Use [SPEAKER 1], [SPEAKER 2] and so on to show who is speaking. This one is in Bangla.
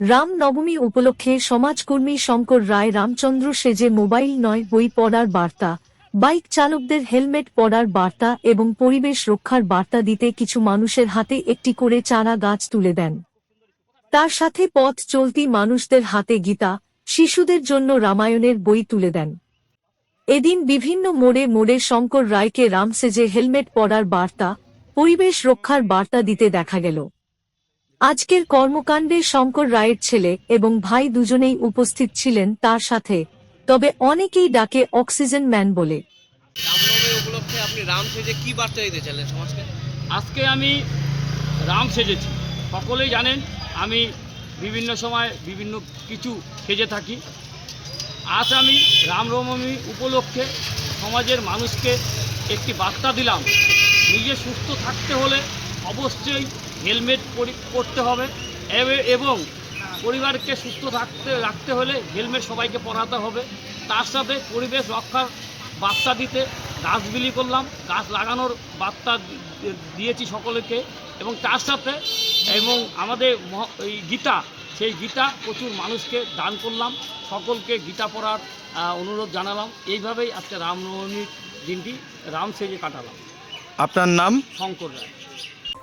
[SPEAKER 1] রাম নবমী উপলক্ষে সমাজকর্মী শঙ্কর রায়, রামচন্দ্র সেজে মোবাইল নয় বই পড়ার বার্তা, বাইক চালকদের হেলমেট পরার বার্তা এবং পরিবেশ রক্ষার বার্তা দিতে কিছু মানুষের হাতে একটি করে চারা গাছ তুলে দেন। তার সাথে পথ চলতি মানুষদের হাতে গীতা, শিশুদের জন্য রামায়ণের বই তুলে দেন। এদিন বিভিন্ন মোড়ে মোড়ে শঙ্কর রায়কে রাম সেজে হেলমেট পরার বার্তা, পরিবেশ রক্ষার বার্তা দিতে দেখা গেল। আজকের কর্মকাণ্ডে শঙ্কর রায়ের ছেলে এবং ভাই দুজনেই উপস্থিত ছিলেন তার সাথে তবে অনেকেই ডাকে অক্সিজেন ম্যান বলে।
[SPEAKER 2] উপলক্ষে আপনি রাম সেজে কি বার্তা দিতে চাইলেন সমাজকে?
[SPEAKER 3] আজকে আমি রাম সেজেছি। সকলেই জানেন আমি বিভিন্ন সময় বিভিন্ন কিছু সেজে থাকি। আজ আমি রামনবমী উপলক্ষে সমাজের মানুষকে একটি বার্তা দিলাম। নিজে সুস্থ থাকতে হলে অবশ্যই হেলমেট পরি- পরতে হবে। এবে- পরিবারকে সুস্থ থাকতে রাখতে হলে হেলমেট সবাইকে পরাতে হবে। তার সাথে পরিবেশ রক্ষার বার্তা দিতে গাছ বিলি করলাম। গাছ লাগানোর বার্তা দিয়েছি সকলকে। এবং তার সাথে এবং আমাদের এই গীতা সেই গীতা প্রচুর মানুষকে দান করলাম। সকলকে গীতা পড়ার অনুরোধ জানালাম। এইভাবেই আজকে রামনবমীর দিনটি রাম সেজে কাটালাম।
[SPEAKER 4] আপনার নাম?
[SPEAKER 3] শঙ্কর রায়।